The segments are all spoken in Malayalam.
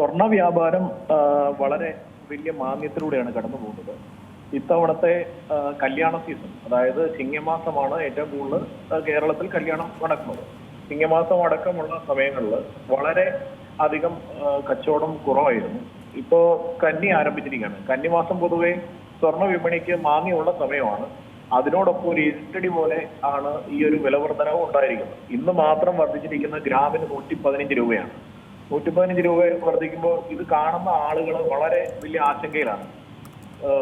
സ്വർണ വ്യാപാരം വളരെ വലിയ മാന്യത്തിലൂടെയാണ് കടന്നു പോകുന്നത്. ഇത്തവണത്തെ കല്യാണ സീസൺ അതായത് ചിങ്ങമാസമാണ് ഏറ്റവും കൂടുതൽ കേരളത്തിൽ കല്യാണം നടക്കുന്നത്. ചിങ്ങമാസം അടക്കമുള്ള സമയങ്ങളിൽ വളരെ അധികം കച്ചവടം കുറവായിരുന്നു. ഇപ്പോ കന്നി ആരംഭിച്ചിരിക്കുകയാണ്. കന്നിമാസം പൊതുവെ സ്വർണ വിപണിക്ക് മാങ്ങിയുള്ള സമയമാണ്. അതിനോടൊപ്പം ഒരു ഇരുട്ടടി പോലെ ആണ് ഈ ഒരു വിലവർധനവും ഉണ്ടായിരിക്കുന്നത്. ഇന്ന് മാത്രം വർദ്ധിച്ചിരിക്കുന്ന ഗ്രാമിന് നൂറ്റി പതിനഞ്ച് രൂപയാണ്. നൂറ്റി പതിനഞ്ച് രൂപ വർദ്ധിക്കുമ്പോൾ ഇത് കാണുന്ന ആളുകൾ വളരെ വലിയ ആശങ്കയിലാണ്.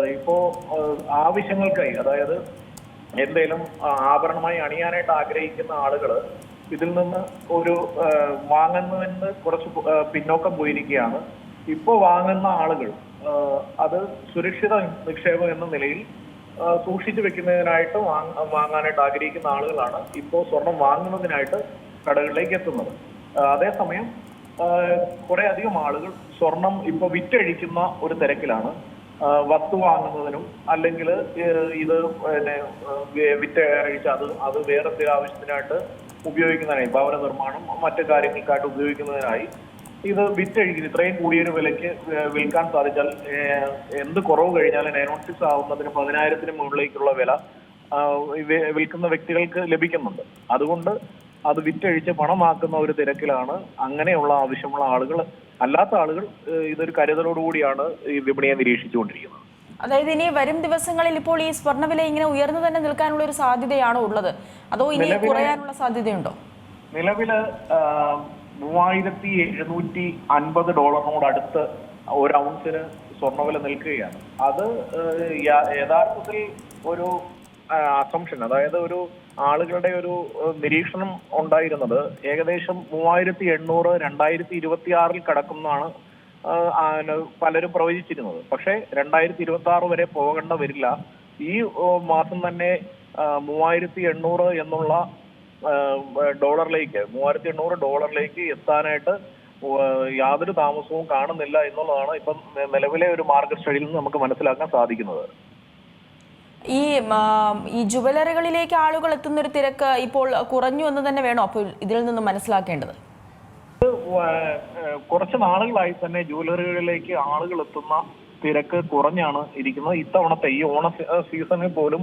ഇപ്പോ ആവശ്യങ്ങൾക്കായി അതായത് എന്തെങ്കിലും ആഭരണമായി അണിയാനായിട്ട് ആഗ്രഹിക്കുന്ന ആളുകൾ ഇതിൽ നിന്ന് ഒരു വാങ്ങുന്നതിന് കുറച്ച് പിന്നോക്കം പോയിരിക്കുകയാണ്. ഇപ്പോൾ വാങ്ങുന്ന ആളുകൾ അത് സുരക്ഷിത നിക്ഷേപം എന്ന നിലയിൽ സൂക്ഷിച്ചു വെക്കുന്നതിനായിട്ട് വാങ്ങ- വാങ്ങാനായിട്ട് ആഗ്രഹിക്കുന്ന ആളുകളാണ് ഇപ്പോൾ സ്വർണം വാങ്ങുന്നതിനായിട്ട് കടകളിലേക്ക് എത്തുന്നത്. അതേസമയം കുറെ അധികം ആളുകൾ സ്വർണം ഇപ്പൊ വിറ്റഴിക്കുന്ന ഒരു തിരക്കിലാണ്. വസ്തു വാങ്ങുന്നതിനും അല്ലെങ്കിൽ ഇത് വിറ്റഴിച്ച് അത് അത് വേറെ എന്തെങ്കിലും ആവശ്യത്തിനായിട്ട് ഉപയോഗിക്കുന്നതിനായി ഭവന നിർമ്മാണം മറ്റു കാര്യങ്ങൾക്കായിട്ട് ഉപയോഗിക്കുന്നതിനായി ഇത് വിറ്റഴിക്കുന്നു. ഇത്രയും കൂടിയൊരു വിലയ്ക്ക് വിൽക്കാൻ സാധിച്ചാൽ എന്ത് കുറവ് കഴിഞ്ഞാലും സിക്സ് ആവുന്നതിന് പതിനായിരത്തിന് മുകളിലേക്കുള്ള വില വിൽക്കുന്ന വ്യക്തികൾക്ക് ലഭിക്കുന്നുണ്ട്. അതുകൊണ്ട് അത് വിറ്റഴിച്ച് പണമാക്കുന്ന ഒരു തിരക്കിലാണ്. അങ്ങനെയുള്ള ആവശ്യമുള്ള ആളുകൾ അല്ലാത്ത ആളുകൾ ഇതൊരു കരുതലോടുകൂടിയാണ് ഈ വിപണിയെ നിരീക്ഷിച്ചുകൊണ്ടിരിക്കുന്നത്. അതായത് ഇനി വരും ദിവസങ്ങളിൽ ഇപ്പോൾ ഈ സ്വർണവില ഇങ്ങനെ ഉയർന്നു തന്നെ നിൽക്കാനുള്ള ഒരു സാധ്യതയാണോ ഉള്ളത്? അതോ ഇനി കുറയാനുള്ള സാധ്യതയുണ്ടോ? നിലവിൽ മൂവായിരത്തി എഴുന്നൂറ്റി അൻപത് ഡോളറിനോട് അടുത്ത് ഒരു ഔൺസിന് സ്വർണവില നിൽക്കുകയാണ്. അത് യഥാർത്ഥത്തിൽ ഒരു അസംഷൻ അതായത് ഒരു ആളുകളുടെ ഒരു നിരീക്ഷണം ഉണ്ടായിരുന്നത് ഏകദേശം മൂവായിരത്തി എണ്ണൂറ് രണ്ടായിരത്തി ഇരുപത്തി ആറിൽ കടക്കുന്നതാണ് പലരും പ്രവചിച്ചിരുന്നത്. പക്ഷേ രണ്ടായിരത്തി ഇരുപത്തി ആറ് വരെ പോകേണ്ട വരില്ല. ഈ മാസം തന്നെ മൂവായിരത്തി എണ്ണൂറ് എന്നുള്ള ഡോളറിലേക്ക് മൂവായിരത്തി എണ്ണൂറ് ഡോളറിലേക്ക് എത്താനായിട്ട് യാതൊരു താമസവും കാണുന്നില്ല എന്നുള്ളതാണ് ഇപ്പം നിലവിലെ ഒരു മാർക്കറ്റ് സ്റ്റഡിയിൽ നിന്ന് നമുക്ക് മനസ്സിലാക്കാൻ സാധിക്കുന്നത്. ഈ ഈ ജുവലറികളിലേക്ക് ആളുകൾ എത്തുന്ന ഒരു തിരക്ക് ഇപ്പോൾ കുറഞ്ഞു എന്ന് തന്നെ വേണോ? അപ്പോൾ ഇതിൽ നിന്നും മനസ്സിലാക്കേണ്ടത്. കുറച്ച് നാളുകളായി തന്നെ ജുവലറികളിലേക്ക് ആളുകൾ എത്തുന്ന തിരക്ക് കുറഞ്ഞാണ് ഇരിക്കുന്നത്. ഇത്തവണത്തെ ഈ ഓണ സീസണിൽ പോലും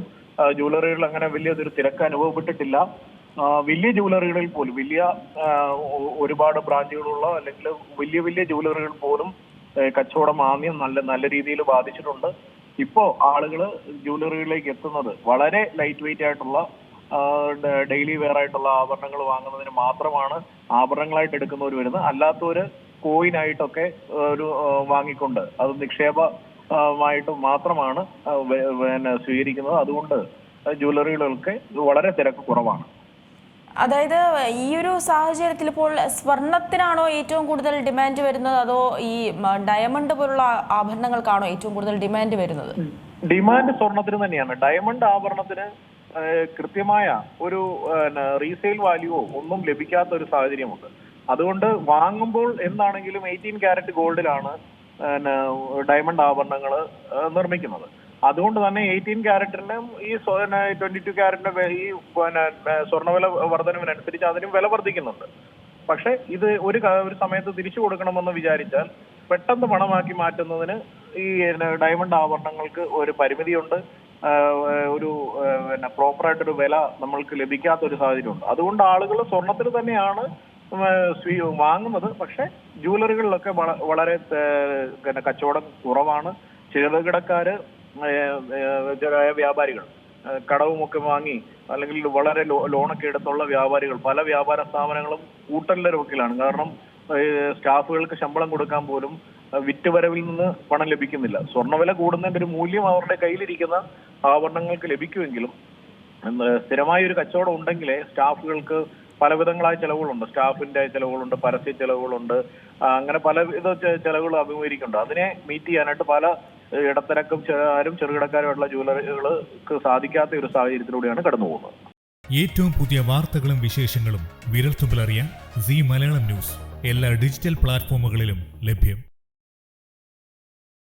ജുവലറികളിൽ അങ്ങനെ വലിയതൊരു തിരക്ക് അനുഭവപ്പെട്ടിട്ടില്ല. വലിയ ജുവലറികളിൽ പോലും വലിയ ഒരുപാട് ബ്രാഞ്ചുകളുള്ള അല്ലെങ്കിൽ വലിയ വലിയ ജുവലറികൾ പോലും കച്ചവടം ആദ്യം നല്ല നല്ല രീതിയിൽ ബാധിച്ചിട്ടുണ്ട്. ഇപ്പോ ആളുകൾ ജ്വല്ലറികളിലേക്ക് എത്തുന്നത് വളരെ ലൈറ്റ് വെയിറ്റ് ആയിട്ടുള്ള ഡെയിലി വെയർ ആയിട്ടുള്ള ആഭരണങ്ങൾ വാങ്ങുന്നതിന് മാത്രമാണ് ആഭരണങ്ങളായിട്ട് എടുക്കുന്നവർ വരുന്നത്. അല്ലാത്തവര് കോയിൻ ആയിട്ടൊക്കെ ഒരു വാങ്ങിക്കൊണ്ട് അത് നിക്ഷേപമായിട്ട് മാത്രമാണ് പിന്നെ സ്വീകരിക്കുന്നത്. അതുകൊണ്ട് ജ്വല്ലറികളൊക്കെ വളരെ തിരക്ക് കുറവാണ്. അതായത് ഈ ഒരു സാഹചര്യത്തിൽ ഇപ്പോൾ സ്വർണത്തിനാണോ ഏറ്റവും കൂടുതൽ ഡിമാൻഡ് വരുന്നത്? അതോ ഈ ഡയമണ്ട് പോലുള്ള ആഭരണങ്ങൾക്കാണോ ഏറ്റവും കൂടുതൽ ഡിമാൻഡ് വരുന്നത്? ഡിമാൻഡ് സ്വർണത്തിന് തന്നെയാണ്. ഡയമണ്ട് ആഭരണത്തിന് കൃത്യമായ ഒരു റീസെയിൽ വാല്യൂവോ ഒന്നും ലഭിക്കാത്ത ഒരു സാഹചര്യമുണ്ട്. അതുകൊണ്ട് വാങ്ങുമ്പോൾ എന്താണെങ്കിലും എയ്റ്റീൻ ക്യാരറ്റ് ഗോൾഡിലാണ് ഡയമണ്ട് ആഭരണങ്ങൾ നിർമ്മിക്കുന്നത്. അതുകൊണ്ട് തന്നെ എയ്റ്റീൻ ക്യാരറ്റിനും ഈ ട്വന്റി ടു ക്യാരറ്റിന്റെ ഈ പിന്നെ സ്വർണവില വർധനവിനനുസരിച്ച് അതിനും വില വർദ്ധിക്കുന്നുണ്ട്. പക്ഷെ ഇത് ഒരു ഒരു സമയത്ത് തിരിച്ചു കൊടുക്കണമെന്ന് വിചാരിച്ചാൽ പെട്ടെന്ന് പണമാക്കി മാറ്റുന്നതിന് ഈ ഡയമണ്ട് ആഭരണങ്ങൾക്ക് ഒരു പരിമിതിയുണ്ട്. ഒരു പിന്നെ പ്രോപ്പറായിട്ടൊരു വില നമ്മൾക്ക് ലഭിക്കാത്ത ഒരു സാഹചര്യമുണ്ട്. അതുകൊണ്ട് ആളുകൾ സ്വർണത്തിന് തന്നെയാണ് വാങ്ങുന്നത്. പക്ഷെ ജ്വല്ലറികളിലൊക്കെ വളരെ കച്ചവടം കുറവാണ്. ചെറുകിടക്കാര് ചെറിയ വ്യാപാരികൾ. കടവുമൊക്കെ വാങ്ങി അല്ലെങ്കിൽ വളരെ ലോണൊക്കെ എടുത്തുള്ള വ്യാപാരികൾ. പല വ്യാപാര സ്ഥാപനങ്ങളും കൂട്ടലിന്റെ രൂപത്തിലാണ് കാരണം സ്റ്റാഫുകൾക്ക് ശമ്പളം കൊടുക്കാൻ പോലും വിറ്റുവരവിൽ നിന്ന് പണം ലഭിക്കുന്നില്ല. സ്വർണവില കൂടുന്നതിന്റെ ഒരു മൂല്യം അവരുടെ കയ്യിലിരിക്കുന്ന ആഭരണങ്ങൾക്ക് ലഭിക്കുമെങ്കിലും സ്ഥിരമായ ഒരു കച്ചവടം ഉണ്ടെങ്കിലേ സ്റ്റാഫുകൾക്ക് പലവിധങ്ങളായ ചെലവുകളുണ്ട്. സ്റ്റാഫിന്റെ ചെലവുകളുണ്ട് പരസ്യ ചെലവുകളുണ്ട്. അങ്ങനെ പലവിധ ചെലവുകൾ അഭിമുഖീകരിക്കുന്നുണ്ട്. അതിനെ മീറ്റ് ചെയ്യാനായിട്ട് പല ഇടത്തരക്കും ചെറുകാരും ചെറുകിടക്കാരുമായിട്ടുള്ള ജ്വല്ലറികൾക്ക് സാധിക്കാത്ത ഒരു സാഹചര്യത്തിലൂടെയാണ് കടന്നു പോകുന്നത്. ഏറ്റവും പുതിയ വാർത്തകളും വിശേഷങ്ങളും വിരൽത്തുമ്പിലറിയാൻ സി മലയാളം ന്യൂസ്. എല്ലാ ഡിജിറ്റൽ പ്ലാറ്റ്ഫോമുകളിലും ലഭ്യം.